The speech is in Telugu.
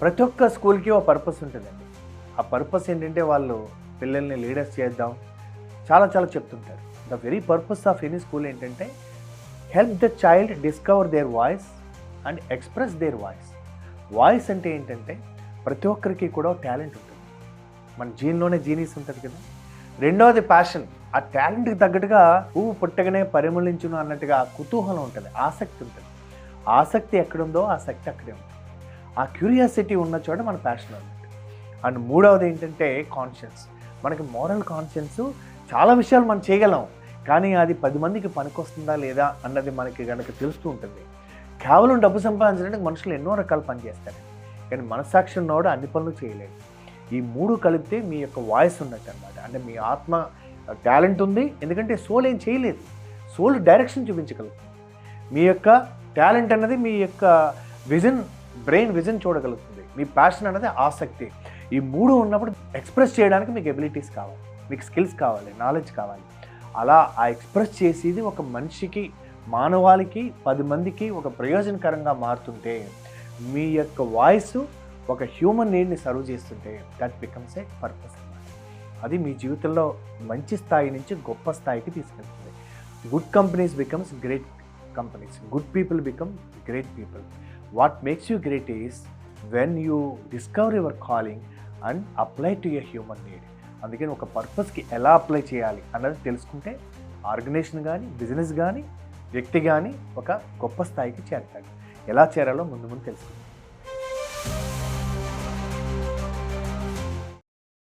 ప్రతి ఒక్క స్కూల్కి ఒక పర్పస్ ఉంటుందండి. ఆ పర్పస్ ఏంటంటే వాళ్ళు పిల్లల్ని లీడర్స్ చేద్దాం. చాలా చాలా చెప్తుంటారు. The very purpose of any school ఏంటంటే help the child discover their voice and express their voice. Voice అంటే ఏంటంటే ప్రతి ఒక్కరికి కూడా టాలెంట్ ఉంటుంది. మన జీన్లోనే జీనీస్ ఉంటుంది కదా. రెండవది ప్యాషన్. ఆ టాలెంట్కి తగ్గట్టుగా పువ్వు పుట్టగానే పరిమళించును అన్నట్టుగా ఆ కుతూహలం ఉంటుంది. ఆసక్తి ఉంటుంది. ఆసక్తి ఎక్కడుందో ఆ శక్తి అక్కడే ఉంటుంది. ఆ క్యూరియాసిటీ ఉన్న చోట మన ప్యాషన్ ఉన్నట్టు అండ్ మూడవది ఏంటంటే కాన్షియన్స్ మనకి మోరల్ కాన్షియన్స్ చాలా విషయాలు మనం చేయగలం కానీ అది పది మందికి పనికొస్తుందా లేదా అన్నది మనకి కనుక తెలుస్తూ ఉంటుంది. కేవలం డబ్బు సంపాదించడానికి మనుషులు ఎన్నో రకాల పనిచేస్తారు. కానీ మనస్సాక్షి ఉన్నవాడు అన్ని పనులు చేయలేదు ఈ మూడు కలిపితే మీ యొక్క వాయిస్ ఉన్నట్టు అనమాట అంటే మీ ఆత్మ టాలెంట్ ఉంది. ఎందుకంటే సోల్ ఏం చేయలేదు. సోల్ డైరెక్షన్ చూపించగలుగుతుంది మీ యొక్క టాలెంట్ అన్నది మీ యొక్క విజన్ బ్రెయిన్ విజన్ చూడగలుగుతుంది. మీ ప్యాషన్ అనేది ఆసక్తి. ఈ మూడు ఉన్నప్పుడు ఎక్స్ప్రెస్ చేయడానికి మీకు ఎబిలిటీస్ కావాలి. మీకు స్కిల్స్ కావాలి నాలెడ్జ్ కావాలి. అలా ఆ ఎక్స్ప్రెస్ చేసేది ఒక మనిషికి మానవాళికి పది మందికి ఒక ప్రయోజనకరంగా మారుతుంటే మీ యొక్క వాయిస్ ఒక హ్యూమన్ నీడ్ని సర్వ్ చేస్తుంటే దట్ బికమ్స్ ఏ పర్పస్ అది మీ జీవితంలో మంచి స్థాయి నుంచి గొప్ప స్థాయికి తీసుకెళ్తుంది. Good companies becomes great companies. Good people become great people. What makes you great is when you discover your calling and apply to your human need అందుకని ఒక పర్పస్కి ఎలా అప్లై చేయాలి అన్నది తెలుసుకుంటే ఆర్గనైజేషన్ కానీ బిజినెస్ కానీ వ్యక్తి కానీ ఒక గొప్ప స్థాయికి చేరతాడు. ఎలా చేరాలో ముందు ముందు తెలుసుకుంటాం